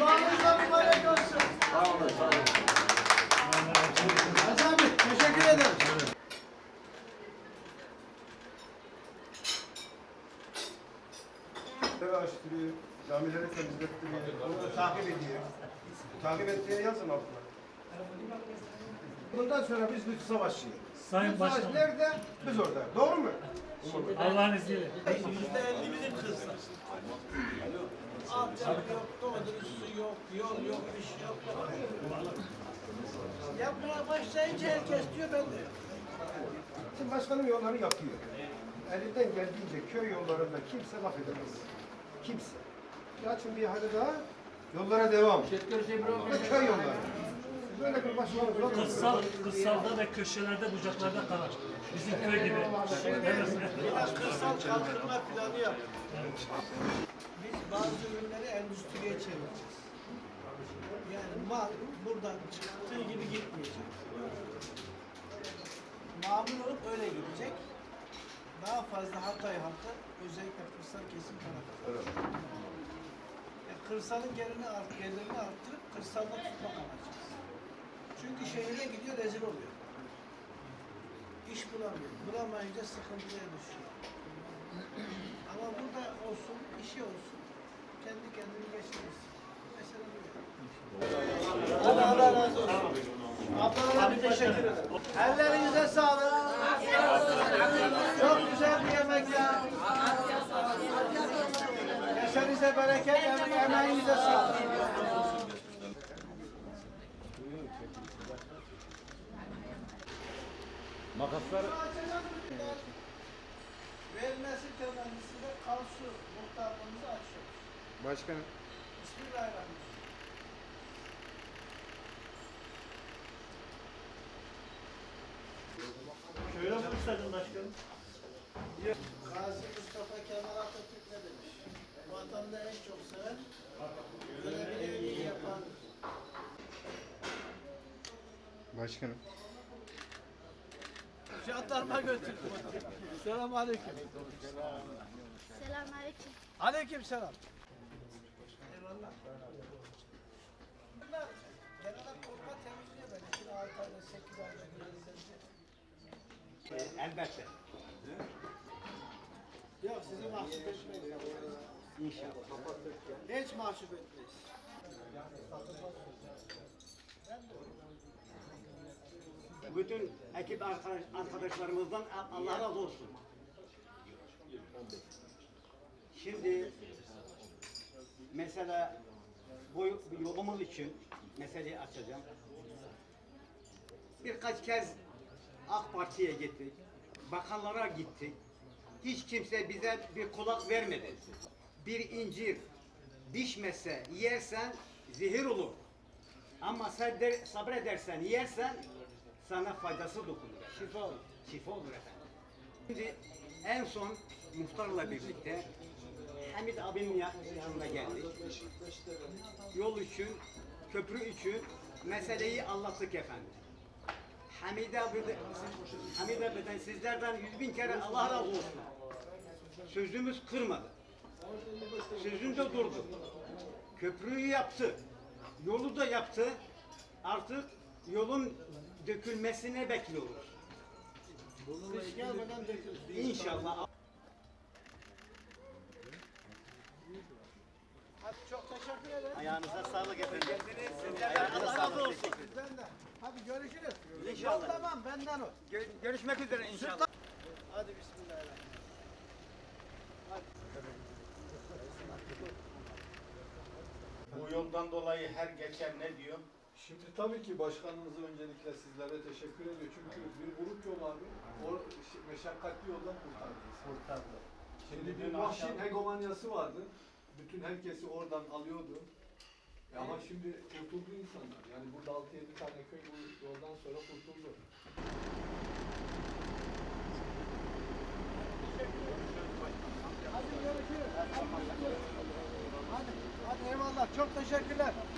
Duanızla mübarek olsun. Sağ olun, sağ olun. Hasan Bey teşekkür ederim. Eve açtırıyor, camileri temizlettiriyor, onu da takip ediyor. Takip ettiğini yazın altına. Bundan sonra biz Lütfü Savaşçıyız. Sayın Savaş Başkanım. nerede? Biz orada. Doğru mu? Allah'ın izniyle. Yüzde elli bizim kızlar. Altyapı yok, doğru su yok, yol yok, bir şey yok. Yapmaya başlayınca herkes diyor ben de. Şimdi başkanım yolları yapıyor. Elinden geldiğince köy yollarında kimse laf edemez. Kimse. Açın bir hadi daha. Yollara devam. Ve köy yolları. Böyle bir. Kırsal, kırsalda ve köşelerde bucaklarda kalan. Bizim köy gibi. Biraz kırsal kalkınma planı yaptık. Biz bazı ürünleri endüstriye çevireceğiz. Yani mal buradan çıktığı gibi gitmeyecek. Mamul olup öyle gidecek. Daha fazla Hatay halkı özellikle kırsal kesim tarafı. Yani kırsalın gelirini, art, gelirini arttırıp kırsalda tutmak amacımız. Çünkü şehire gidiyor rezil oluyor. İş bulamıyor. Bulamayınca sıkıntıya düşüyor. Ama burada olsun, işi olsun. Kendi kendini geçirirsin. Mesele bu. Allah, Allah razı olsun. Ablalara bir teşekkür ederim. Ellerinize sağlık. Çok güzel bir yemek ya. Kesenize bereket, em- emeğinize sağlık. Makaslar Verilmesi temennisiyle Kansu muhtarlığımızı açıyoruz. Başkanım. Bismillahirrahmanirrahim. Şöyle vursaydın başkanım. Gazi Mustafa Kemal Atatürk ne demiş? Vatanda en çok seven, görevini en iyi yapan. Başkanım. Jandarma götürdü. Selam aleyküm. Selamünaleyküm. Aleyküm selam. Eyvallah. Bunlar genelde korkma temizliyor böyle. Şimdi 6 ayda 8 ayda bir elbette. Yok sizi mahcup etmeyiz. İnşallah. Hiç mahcup etmeyiz. Bütün ekip arkadaş, arkadaşlarımızdan Allah razı olsun. Şimdi mesela bu yolumuz için meseleyi açacağım. Birkaç kez AK Parti'ye gittik. Bakanlara gittik. Hiç kimse bize bir kulak vermedi. Bir incir pişmese yersen zehir olur. Ama sabredersen yersen sana faydası dokunur. Şifa olur. Şifa olur efendim. Şimdi en son muhtarla birlikte Hamid abinin ya- yanına geldik. Yol için, köprü için meseleyi anlattık efendim. Hamid abi, Hamid abiden sizlerden yüz bin kere Allah razı olsun. Sözümüz kırmadı. Sözünde durdu. Köprüyü yaptı. Yolu da yaptı. Artık yolun dökülmesine bekliyoruz. Kış gelmeden dökülür. İnşallah. Hadi çok teşekkür ederim. Ayağınıza sağlık efendim. Ayağınıza razı olsun. Sizden de. Hadi görüşürüz. İnşallah. Tamam benden o. Gö- görüşmek üzere inşallah. Hadi bismillahirrahmanirrahim. Bu yoldan dolayı her geçen ne diyor? Şimdi tabii ki başkanımız öncelikle sizlere teşekkür ediyor. Çünkü bir grup yol abi, o şi- meşakkatli yoldan kurtardınız. Kurtardı. Şimdi bir dün vahşi akşam hegemonyası vardı. Bütün herkesi oradan alıyordu. E Ama şimdi kurtuldu insanlar. Yani burada 6-7 tane köy bu yoldan sonra kurtuldu.